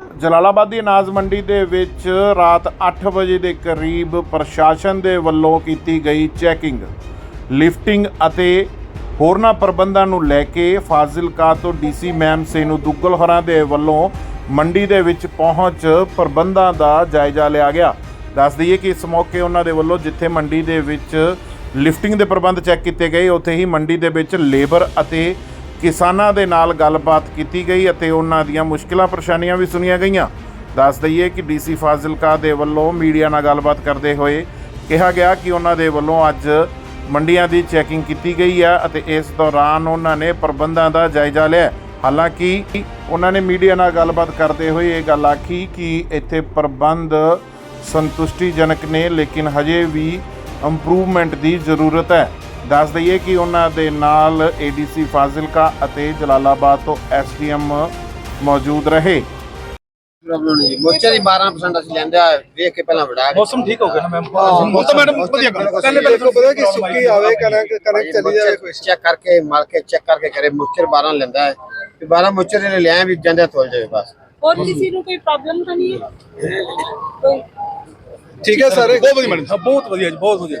ਜਲਾਲਾਬਾਦ ਦੀ ਅਨਾਜ ਮੰਡੀ ਦੇ ਵਿੱਚ ਰਾਤ 8 ਵਜੇ ਦੇ ਕਰੀਬ ਪ੍ਰਸ਼ਾਸਨ ਦੇ ਵੱਲੋਂ ਕੀਤੀ ਗਈ ਚੈਕਿੰਗ, ਲਿਫਟਿੰਗ ਅਤੇ ਹੋਰਨਾਂ ਪ੍ਰਬੰਧਾਂ ਨੂੰ ਲੈ ਕੇ ਫਾਜ਼ਿਲਕਾ ਤੋਂ ਡੀਸੀ ਮੈਮ ਸੇਨੂ ਦੁੱਗਲ ਹੋਰਾਂ ਦੇ ਵੱਲੋਂ ਮੰਡੀ ਦੇ ਵਿੱਚ ਪਹੁੰਚ ਪ੍ਰਬੰਧਾਂ ਦਾ ਜਾਇਜ਼ਾ ਲਿਆ ਗਿਆ। ਦੱਸ ਦਈਏ ਕਿ ਇਸ ਮੌਕੇ ਉਹਨਾਂ ਦੇ ਵੱਲੋਂ ਜਿੱਥੇ ਮੰਡੀ ਦੇ ਵਿੱਚ ਲਿਫਟਿੰਗ ਦੇ ਪ੍ਰਬੰਧ ਚੈੱਕ ਕੀਤੇ ਗਏ, ਉੱਥੇ ਹੀ ਮੰਡੀ ਦੇ ਵਿੱਚ ਲੇਬਰ ਅਤੇ ਕਿਸਾਨਾਂ ਦੇ ਨਾਲ ਗੱਲਬਾਤ ਕੀਤੀ ਗਈ ਅਤੇ ਉਹਨਾਂ ਦੀਆਂ ਮੁਸ਼ਕਲਾਂ ਪਰੇਸ਼ਾਨੀਆਂ ਵੀ ਸੁਣੀਆਂ ਗਈਆਂ। ਦੱਸ ਦਈਏ ਕਿ ਡੀਸੀ ਫਾਜ਼ਿਲਕਾ ਦੇ ਵੱਲੋਂ ਮੀਡੀਆ ਨਾਲ ਗੱਲਬਾਤ ਕਰਦੇ ਹੋਏ ਕਿਹਾ ਗਿਆ ਕਿ ਉਹਨਾਂ ਦੇ ਵੱਲੋਂ ਅੱਜ ਮੰਡੀਆਂ ਦੀ ਚੈਕਿੰਗ ਕੀਤੀ ਗਈ ਹੈ ਅਤੇ ਇਸ ਦੌਰਾਨ ਉਹਨਾਂ ਨੇ ਪ੍ਰਬੰਧਾਂ ਦਾ ਜਾਇਜ਼ਾ ਲਿਆ। ਹਾਲਾਂਕਿ ਉਹਨਾਂ ਨੇ ਮੀਡੀਆ ਨਾਲ ਗੱਲਬਾਤ ਕਰਦੇ ਹੋਏ ਇਹ ਗੱਲ ਆਖੀ ਕਿ ਇੱਥੇ ਪ੍ਰਬੰਧ ਸੰਤੁਸ਼ਟੀਜਨਕ ਨੇ, ਲੇਕਿਨ ਹਜੇ ਵੀ ਇੰਪਰੂਵਮੈਂਟ ਦੀ ਜ਼ਰੂਰਤ ਹੈ। ਦੱਸ ਦਈਏ ਕਿ ਉਹਨਾਂ ਦੇ ਨਾਲ ਏਡੀਸੀ ਫਾਜ਼ਿਲਕਾ ਅਤੇ ਜਲਾਲਾਬਾਦ ਤੋਂ ਐਸਡੀਐਮ ਮੌਜੂਦ ਰਹੇ। ਮੋਚੇ ਦੀ 12% ਅਸੀਂ ਲੈਂਦੇ ਆ ਵੇਖ ਕੇ ਪਹਿਲਾਂ ਵੜਾ ਮੌਸਮ ਠੀਕ ਹੋ ਗਿਆ ਮੈਮ? ਉਹ ਤਾਂ ਮੈਡਮ ਵਧੀਆ ਗੱਲ ਪਹਿਲੇ ਪਹਿਲੇ ਤੋਂ ਪਤਾ ਕਿ ਸੁੱਕੀ ਆਵੇ ਕਣਕ ਕਣਕ ਚਲੀ ਜਾਵੇ ਕੋਈ। ਚੈੱਕ ਕਰਕੇ ਮਾਲ ਕੇ ਚੈੱਕ ਕਰਕੇ ਕਰੇ ਮੋਚੇ 12 ਲੈਂਦਾ ਹੈ। ਤੇ 12 ਮੋਚੇ ਨੇ ਲਿਆ ਵੀ ਜਾਂਦੇ ਤੋਲ ਜਾਵੇ ਬਸ। ਹੋਰ ਕਿਸੇ ਨੂੰ ਕੋਈ ਪ੍ਰੋਬਲਮ ਤਾਂ ਨਹੀਂ ਹੈ? ਠੀਕ ਹੈ ਸਾਰੇ। ਬਹੁਤ ਵਧੀਆ ਮੈਡਮ ਬਹੁਤ ਵਧੀਆ ਬਹੁਤ ਵਧੀਆ।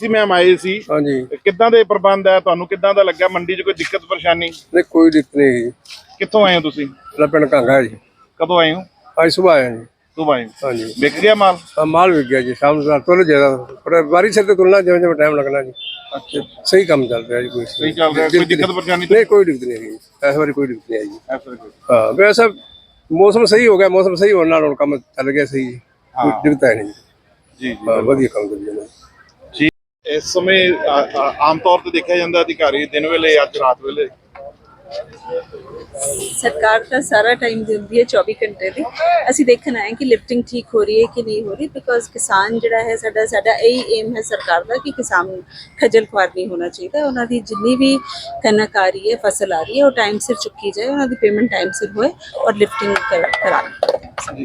ਸੀ ਮੈਮ ਆਏ ਸੀ। ਹਾਂਜੀ। ਕਿੱਦਾਂ ਦੇ ਪ੍ਰਬੰਧ ਹੈ ਤੁਹਾਨੂੰ ਕਿੱਦਾਂ ਦਾ ਲੱਗਾ ਮੰਡੀ 'ਚ ਕੋਈ ਦਿੱਕਤ ਪਰੇਸ਼ਾਨੀ? ਨਹੀਂ ਕੋਈ ਦਿੱਕਤ ਨਹੀਂ ਕਿੱਥੋਂ ਆਏ ਹੋ ਤੁਸੀਂ? ਮੇਰਾ ਪਿੰਡ ਕਾਂਗਾ ਜੀ। ਕਦੋਂ ਆਏ ਹੋ? ਅੱਜ ਸਵੇਰ ਆਏ ਜੀ। ਸਵੇਰ ਆਏ ਹਾਂਜੀ। ਵਿਕ ਗਿਆ ਮਾਲ? ਆ ਮਾਲ ਵਿਕ ਗਿਆ ਜੀ। ਸ਼ਾਮ ਨੂੰ ਤੁਲ ਜ਼ਿਆਦਾ ਪਰ ਬਾਰਿਸ਼ ਤੇ ਤੁਲਣਾ ਜਿਵੇਂ ਜਿਵੇਂ ਟਾਈਮ ਲੱਗਣਾ ਜੀ। ਅੱਛਾ। ਸਹੀ ਕੰਮ ਚੱਲ ਰਿਹਾ ਜੀ ਕੋਈ ਸਹੀ ਚੱਲ ਰਿਹਾ। ਕੋਈ ਦਿੱਕਤ ਪਰੇਸ਼ਾਨੀ ਨਹੀਂ ਕੋਈ ਦਿੱਕਤ ਨਹੀਂ ਹੈਗੀ। ਇਸ ਵਾਰੀ ਕੋਈ ਦਿੱਕਤ ਨਹੀਂ ਆਈ ਜੀ। ਹਾਂ ਵੈਸੇ ਮੌਸਮ ਸਹੀ ਹੋ ਗਿਆ। ਮੌਸਮ ਸਹੀ ਹੋਣ ਨਾਲ ਹੁਣ ਕੰਮ ਚੱਲ ਗਿਆ ਸਹੀ ਜੀ। ਕੋਈ ਦਿੱਕਤ ਨਹੀਂ ਜੀ। ਜੀ ਵਧੀਆ ਕੰਮ ਚੱਲ ਰਿਹਾ ਇਸ ਸਮੇਂ ਆਮ ਤੌਰ ਤੇ ਦੇਖਿਆ ਜਾਂਦਾ ਅਧਿਕਾਰੀ ਦਿਨ ਵੇਲੇ ਅੱਜ ਰਾਤ ਵੇਲੇ? ਸਰਕਾਰ ਤਾਂ ਸਾਰਾ ਟਾਈਮ ਦਿੰਦੀ ਹੈ 24 ਘੰਟੇ ਦੀ। ਅਸੀਂ ਦੇਖਣਾ ਹੈ ਕਿ ਲਿਫਟਿੰਗ ਠੀਕ ਹੋ ਰਹੀ ਹੈ ਕਿ ਨਹੀਂ ਹੋ ਰਹੀ ਬਿਕੋਜ਼ ਕਿਸਾਨ ਜਿਹੜਾ ਹੈ ਸਾਡਾ ਸਾਡਾ ਇਹੀ ਏਮ ਹੈ ਸਰਕਾਰ ਦਾ ਕਿ ਕਿਸਾਨ ਖੱਜਲ ਖੁਆਰ ਨਹੀਂ ਹੋਣਾ ਚਾਹੀਦਾ। ਉਹਨਾਂ ਦੀ ਜਿੰਨੀ ਵੀ ਕਣਕ ਆ ਰਹੀ ਹੈ, ਫਸਲ ਆ ਰਹੀ ਹੈ, ਉਹ ਟਾਈਮ ਸਿਰ ਚੁੱਕੀ ਜਾਏ, ਉਹਨਾਂ ਦੀ ਪੇਮੈਂਟ ਟਾਈਮ ਸਿਰ ਹੋਏ ਔਰ ਲਿਫਟਿੰਗ ਕਰਾ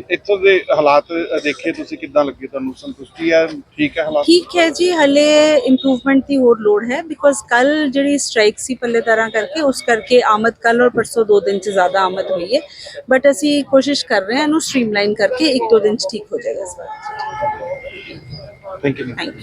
ਇੱਥੋਂ ਦੇ ਹਾਲਾਤ ਦੇਖੇ ਤੁਸੀਂ ਕਿੱਦਾਂ ਲੱਗੇ ਤੁਹਾਨੂੰ? ਸੰਤੁਸ਼ਟੀ ਹੈ? ਠੀਕ ਹੈ ਹਾਲਾਤ? ਠੀਕ ਹੈ ਜੀ ਹਲੇ ਇੰਪਰੂਵਮੈਂਟ ਦੀ ਹੋਰ ਲੋੜ ਹੈ ਬਿਕੋਜ਼ ਕੱਲ ਜਿਹੜੀ ਸਟ੍ਰਾਈਕ ਸੀ ਪੱਲੇ ਤਰ੍ਹਾਂ ਕਰਕੇ ਉਸ ਕਰਕੇ ਆਮਦ ਕੱਲ ਔਰ ਪਰਸੋਂ ਦੋ ਦਿਨ ਚ ਜ਼ਿਆਦਾ ਆਮਦ ਹੋਈ ਹੈ। ਬਟ ਅਸੀਂ ਕੋਸ਼ਿਸ਼ ਕਰ ਰਹੇ ਹਾਂ ਇਹਨੂੰ ਸਟ੍ਰੀਮਲਾਈਨ ਕਰਕੇ ਇੱਕ ਦੋ ਦਿਨ ਚ ਠੀਕ ਹੋ ਜਾਏਗਾ ਇਸ ਵਾਰ। Thank you thank you